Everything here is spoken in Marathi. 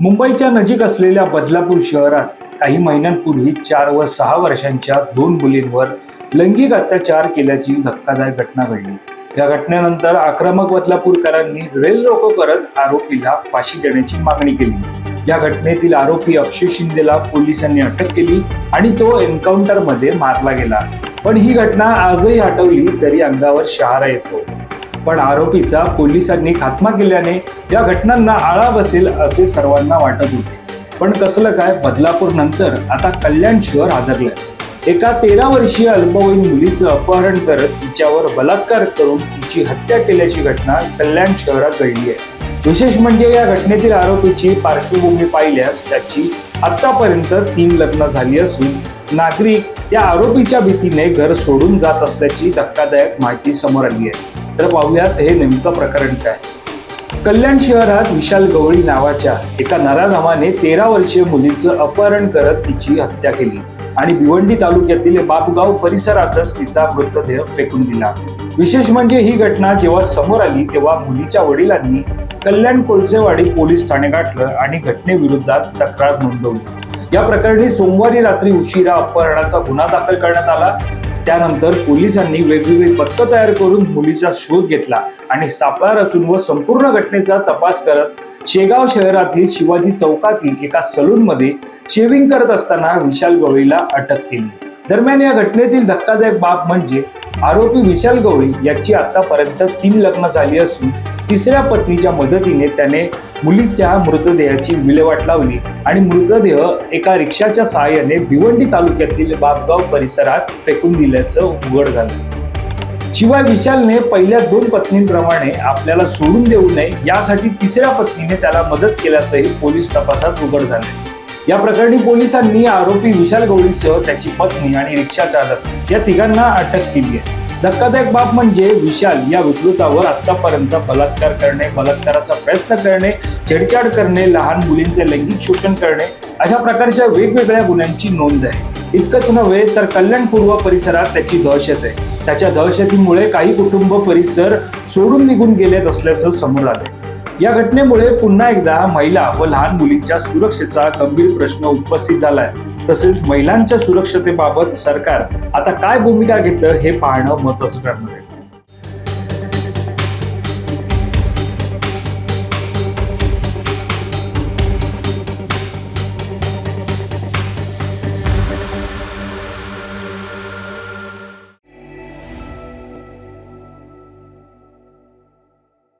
मुंबईच्या नजीक असलेल्या बदलापूर शहरात काही महिन्यांपूर्वी चार व सहा वर्षांच्या दोन मुलींवर लैंगिक अत्याचार केल्याची धक्कादायक घटना घडली. या घटनेनंतर आक्रमक बदलापूरकरांनी रेल रोको करत आरोपीला फाशी देण्याची मागणी केली. या घटनेतील आरोपी अक्षय शिंदेला पोलिसांनी अटक केली आणि तो एन्काउंटरमध्ये मारला गेला. पण ही घटना आजही हटवली तरी अंगावर शहारा येतो. पण आरोपीचा पोलिसांनी खात्मा केल्याने या घटनांना आळा बसेल असे सर्वांना वाटत होते. पण कसलं काय बदलापूर नंतर आता कल्याण शहर हादरलं एका तेरा वर्षीय अल्पवयीन मुलीचं अपहरण करत तिच्यावर बलात्कार करून तिची हत्या केल्याची घटना कल्याण शहरात घडली आहे. विशेष म्हणजे या घटनेतील आरोपीची पार्श्वभूमी पाहिल्यास त्याची आतापर्यंत तीन लग्न झाली असून नागरिक या आरोपीच्या भीतीने घर सोडून जात असल्याची धक्कादायक माहिती समोर आली आहे. तर पाहूयात. हे नेमकं प्रकरण काय? कल्याण शहरात विशाल गवळी नावाच्या एका नराधमाने तेरा वर्षीय मुलीचं अपहरण करत तिची हत्या केली आणि भिवंडी तालुक्यातील बापगाव परिसरातच तिचा मृतदेह फेकून दिला. विशेष म्हणजे ही घटना जेव्हा समोर आली तेव्हा मुलीच्या वडिलांनी कल्याण कोळसेवाडी पोलीस ठाणे गाठलं आणि घटनेविरोधात तक्रार नोंदवली. या प्रकरणी सोमवारी रात्री उशिरा अपहरणाचा गुन्हा दाखल करण्यात आला. त्यानंतर पोलिसांनी वेगवेगळी पथकं तयार करून मुलीचा शोध घेतला आणि सापळा रचून व संपूर्ण घटनेचा तपास करत शेगाव शहरातील शिवाजी चौकातील एका सलूनमध्ये शेविंग करत असताना विशाल गवळीला अटक केली. दरम्यान या घटनेतील धक्कादायक बाब म्हणजे आरोपी विशाल गवळी याची आतापर्यंत तीन लग्न झाली असून तिसऱ्या पत्नीच्या मदतीने त्याने मुलीच्या मृतदेहाची विल्हेवाट लावली आणि मृतदेह एका रिक्षाच्या सहाय्याने भिवंडी तालुक्यातील बापगाव परिसरात फेकून दिल्याचं उघड झालं. शिवाय विशालने पहिल्या दोन पत्नींप्रमाणे आपल्याला सोडून देऊ नये यासाठी तिसऱ्या पत्नीने त्याला मदत केल्याचंही पोलीस तपासात उघड झाले या प्रकरणी पोलिसांनी आरोपी विशाल गवळीसह त्याची पत्नी आणि रिक्षा चालक या तिघांना अटक केली आहे. धक्कादायक बाब म्हणजे विशाल या विकृतावर आतापर्यंत बलात्कार करणे बलात्काराचा प्रयत्न करणे छेडछाड करणे लहान मुलींचे लैंगिक शोषण करणे अशा प्रकारच्या वेगवेगळ्या गुन्ह्यांची नोंद आहे. इतकंच नव्हे तर कल्याण पूर्व परिसरात त्याची दहशत आहे. त्याच्या दहशतीमुळे काही कुटुंब परिसर सोडून निघून गेलेत असल्याचं समोर आलं या घटनेमुळे पुन्हा एकदा महिला व लहान मुलींच्या सुरक्षेचा गंभीर प्रश्न उपस्थित झालाय. तसेच महिलांच्या सुरक्षतेबाबत सरकार आता काय भूमिका घेतं हे पाहणं महत्वाचं ठरणार आहे.